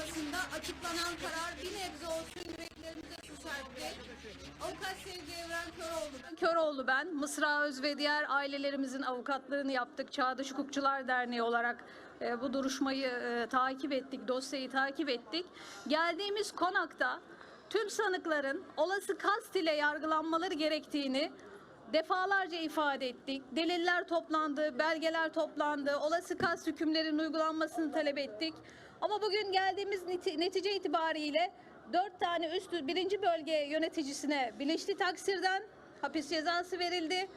soruşturmasında açıklanan karar bir nebze olsun yüreklerimize su serpti. Avukat Sevgi Evren Köroğlu. Köroğlu ben. Mısra Öz ve diğer ailelerimizin avukatlığını yaptık. Çağdaş Hukukçular Derneği olarak e, bu duruşmayı e, takip ettik, dosyayı takip ettik. Geldiğimiz konakta tüm sanıkların olası kast ile yargılanmaları gerektiğini defalarca ifade ettik. Deliller toplandı, belgeler toplandı, olası kast hükümlerinin uygulanmasını talep ettik. Ama bugün geldiğimiz neti- netice itibariyle dört tane üst birinci bölge yöneticisine bilinçli taksirden hapis cezası verildi.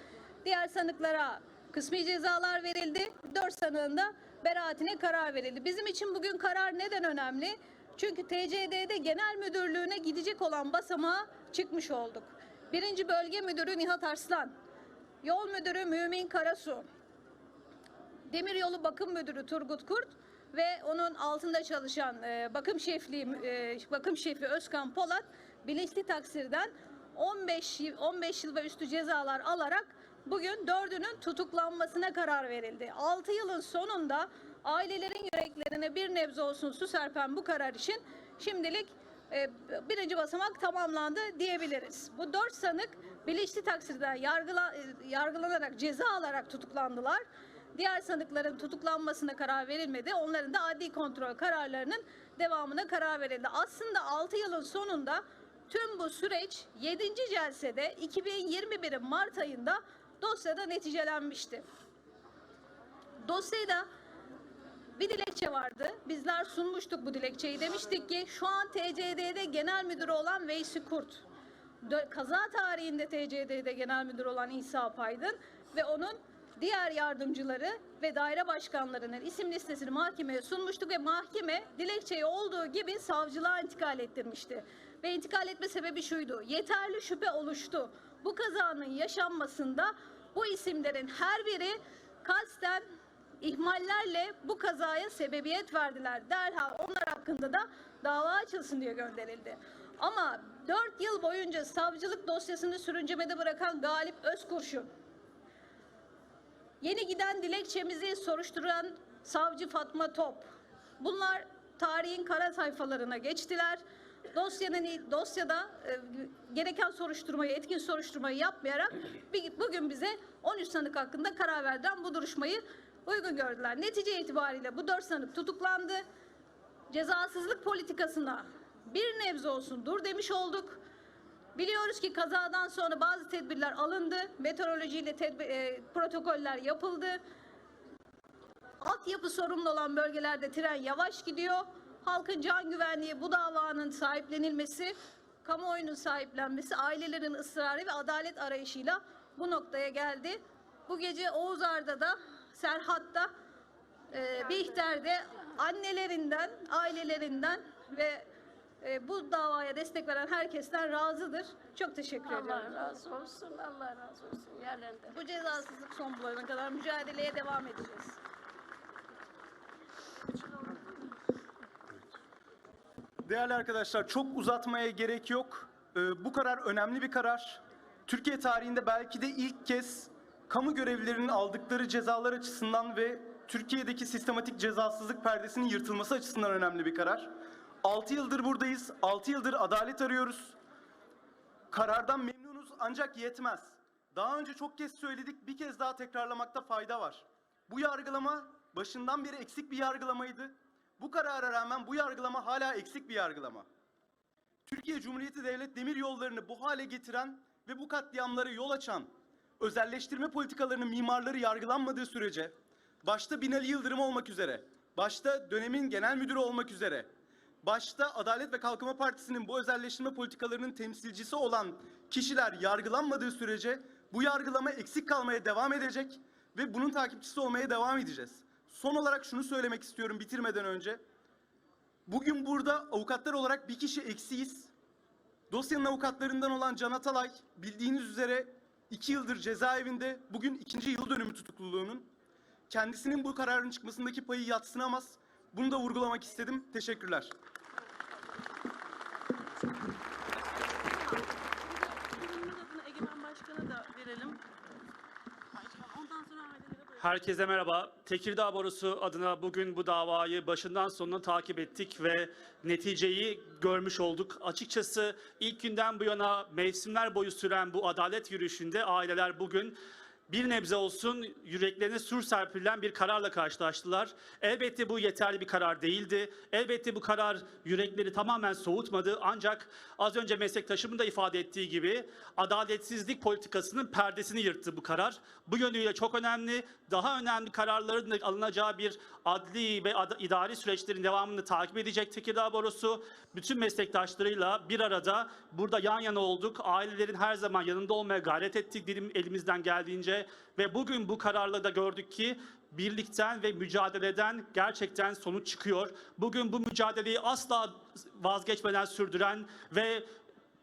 Diğer sanıklara kısmi cezalar verildi. Dört sanığın da beraatine karar verildi. Bizim için bugün karar neden önemli? Çünkü TCD'de genel müdürlüğüne gidecek olan basamağa çıkmış olduk. Birinci bölge müdürü Nihat Arslan, yol müdürü Mümin Karasu, Demiryolu Bakım Müdürü Turgut Kurt ve onun altında çalışan e, bakım şefliği e, bakım şefi Özkan Polat bilinçli taksirden 15 yıl, 15 yıl ve üstü cezalar alarak bugün dördünün tutuklanmasına karar verildi. 6 yılın sonunda ailelerin yüreklerine bir nebze olsun su serpen bu karar için şimdilik e, birinci basamak tamamlandı diyebiliriz. Bu dört sanık bilinçli taksirden yargıla, e, yargılanarak ceza alarak tutuklandılar. Diğer sanıkların tutuklanmasına karar verilmedi. Onların da adli kontrol kararlarının devamına karar verildi. Aslında 6 yılın sonunda tüm bu süreç 7. celsede 2021'in Mart ayında dosyada neticelenmişti. Dosyada bir dilekçe vardı. Bizler sunmuştuk bu dilekçeyi. Demiştik ki şu an TCD'de genel müdürü olan Veysi Kurt, kaza tarihinde TCD'de genel müdür olan İsa Paydın ve onun diğer yardımcıları ve daire başkanlarının isim listesini mahkemeye sunmuştuk ve mahkeme dilekçeyi olduğu gibi savcılığa intikal ettirmişti. Ve intikal etme sebebi şuydu. Yeterli şüphe oluştu. Bu kazanın yaşanmasında bu isimlerin her biri kasten ihmallerle bu kazaya sebebiyet verdiler. Derhal onlar hakkında da dava açılsın diye gönderildi. Ama 4 yıl boyunca savcılık dosyasını sürüncemede bırakan Galip Özkurşun, yeni giden dilekçemizi soruşturan savcı Fatma Top, bunlar tarihin kara sayfalarına geçtiler. Dosyanın dosyada e, gereken soruşturmayı, etkin soruşturmayı yapmayarak bir- bugün bize 13 sanık hakkında karar verdiren bu duruşmayı uygun gördüler. Netice itibariyle bu 4 sanık tutuklandı. Cezasızlık politikasına bir nebze olsun dur demiş olduk. Biliyoruz ki kazadan sonra bazı tedbirler alındı. Meteorolojiyle tedbir- e, protokoller yapıldı. Altyapı sorumlu olan bölgelerde tren yavaş gidiyor. Halkın can güvenliği bu davanın sahiplenilmesi, kamuoyunun sahiplenmesi, ailelerin ısrarı ve adalet arayışıyla bu noktaya geldi. Bu gece Oğuzar'da da, Serhat'ta, e, Bihter'de annelerinden, ailelerinden ve e, bu davaya destek veren herkesten razıdır. Çok teşekkür ediyorum. Allah razı olsun, Allah razı olsun yerlerinde. Bu cezasızlık son bulana kadar mücadeleye devam edeceğiz. Değerli arkadaşlar çok uzatmaya gerek yok. Ee, bu karar önemli bir karar. Türkiye tarihinde belki de ilk kez kamu görevlilerinin aldıkları cezalar açısından ve Türkiye'deki sistematik cezasızlık perdesinin yırtılması açısından önemli bir karar. 6 yıldır buradayız. 6 yıldır adalet arıyoruz. Karardan memnunuz ancak yetmez. Daha önce çok kez söyledik, bir kez daha tekrarlamakta fayda var. Bu yargılama başından beri eksik bir yargılamaydı. Bu karara rağmen bu yargılama hala eksik bir yargılama. Türkiye Cumhuriyeti Devlet Demir Yolları'nı bu hale getiren ve bu katliamlara yol açan özelleştirme politikalarının mimarları yargılanmadığı sürece, başta Binali Yıldırım olmak üzere, başta dönemin genel müdürü olmak üzere, başta Adalet ve Kalkınma Partisi'nin bu özelleştirme politikalarının temsilcisi olan kişiler yargılanmadığı sürece bu yargılama eksik kalmaya devam edecek ve bunun takipçisi olmaya devam edeceğiz. Son olarak şunu söylemek istiyorum bitirmeden önce. Bugün burada avukatlar olarak bir kişi eksiyiz. Dosyanın avukatlarından olan Can Atalay bildiğiniz üzere iki yıldır cezaevinde bugün ikinci yıl dönümü tutukluluğunun. Kendisinin bu kararın çıkmasındaki payı yatsınamaz. Bunu da vurgulamak istedim. Teşekkürler. Herkese merhaba. Tekirdağ Borusu adına bugün bu davayı başından sonuna takip ettik ve neticeyi görmüş olduk. Açıkçası ilk günden bu yana mevsimler boyu süren bu adalet yürüyüşünde aileler bugün bir nebze olsun yüreklerine sur serpilen bir kararla karşılaştılar. Elbette bu yeterli bir karar değildi. Elbette bu karar yürekleri tamamen soğutmadı. Ancak az önce meslektaşımın da ifade ettiği gibi adaletsizlik politikasının perdesini yırttı bu karar. Bu yönüyle çok önemli. Daha önemli kararların alınacağı bir adli ve ad- idari süreçlerin devamını takip edecek Tekirdağ Borusu. Bütün meslektaşlarıyla bir arada burada yan yana olduk. Ailelerin her zaman yanında olmaya gayret ettik dilim elimizden geldiğince ve bugün bu kararla da gördük ki birlikten ve mücadeleden gerçekten sonuç çıkıyor. Bugün bu mücadeleyi asla vazgeçmeden sürdüren ve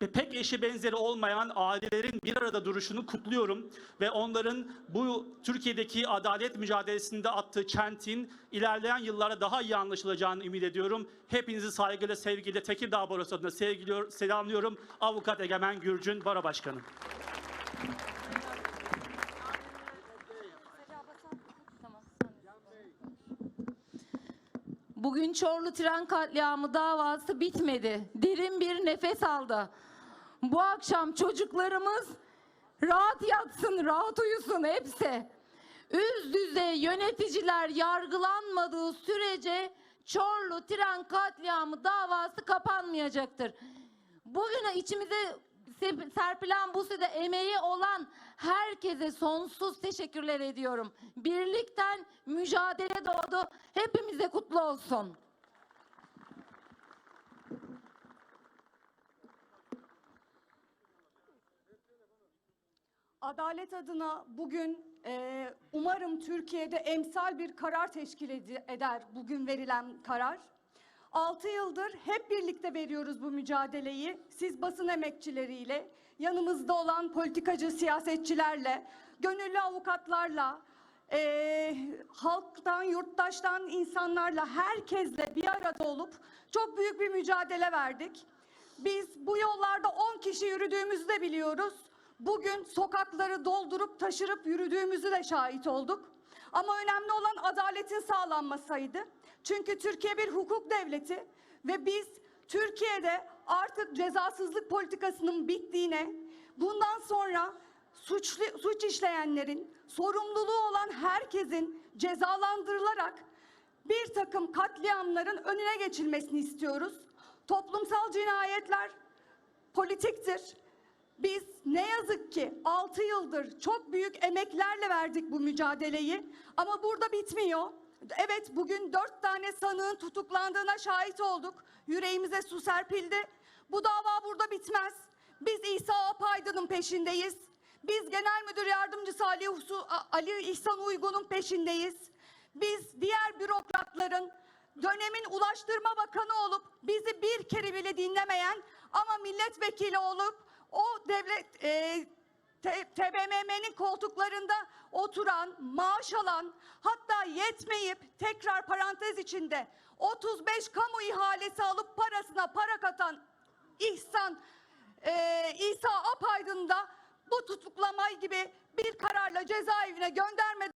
pek eşi benzeri olmayan ailelerin bir arada duruşunu kutluyorum ve onların bu Türkiye'deki adalet mücadelesinde attığı çentin ilerleyen yıllara daha iyi anlaşılacağını ümit ediyorum. Hepinizi saygıyla, sevgiyle Tekirdağ Barosu adına sevgiliyor, selamlıyorum. Avukat Egemen Gürcün, Baro Başkanı. Bugün Çorlu tren katliamı davası bitmedi. Derin bir nefes aldı. Bu akşam çocuklarımız rahat yatsın, rahat uyusun hepsi. Üst düzey yöneticiler yargılanmadığı sürece Çorlu tren katliamı davası kapanmayacaktır. Bugün içimize serpilen bu sürede emeği olan herkese sonsuz teşekkürler ediyorum. Birlikten mücadele doğdu. Hepimize kutlu olsun. Adalet adına bugün e, umarım Türkiye'de emsal bir karar teşkil edi- eder bugün verilen karar. 6 yıldır hep birlikte veriyoruz bu mücadeleyi. Siz basın emekçileriyle, yanımızda olan politikacı siyasetçilerle, gönüllü avukatlarla, e, halktan, yurttaştan insanlarla, herkesle bir arada olup çok büyük bir mücadele verdik. Biz bu yollarda 10 kişi yürüdüğümüzü de biliyoruz. Bugün sokakları doldurup taşırıp yürüdüğümüzü de şahit olduk. Ama önemli olan adaletin sağlanmasıydı. Çünkü Türkiye bir hukuk devleti ve biz Türkiye'de artık cezasızlık politikasının bittiğine, bundan sonra suçlu, suç işleyenlerin, sorumluluğu olan herkesin cezalandırılarak bir takım katliamların önüne geçilmesini istiyoruz. Toplumsal cinayetler politiktir. Biz ne yazık ki 6 yıldır çok büyük emeklerle verdik bu mücadeleyi ama burada bitmiyor. Evet bugün dört tane sanığın tutuklandığına şahit olduk. Yüreğimize su serpildi. Bu dava burada bitmez. Biz İsa Apaydın'ın peşindeyiz. Biz Genel Müdür Yardımcısı Ali, Husu- Ali İhsan Uygun'un peşindeyiz. Biz diğer bürokratların dönemin Ulaştırma Bakanı olup bizi bir kere bile dinlemeyen ama milletvekili olup o devlet e, TBMM'nin koltuklarında oturan, maaş alan, hatta yetmeyip tekrar parantez içinde 35 kamu ihalesi alıp parasına para katan İhsan e, İsa Apaydın da bu tutuklama gibi bir kararla cezaevine göndermeden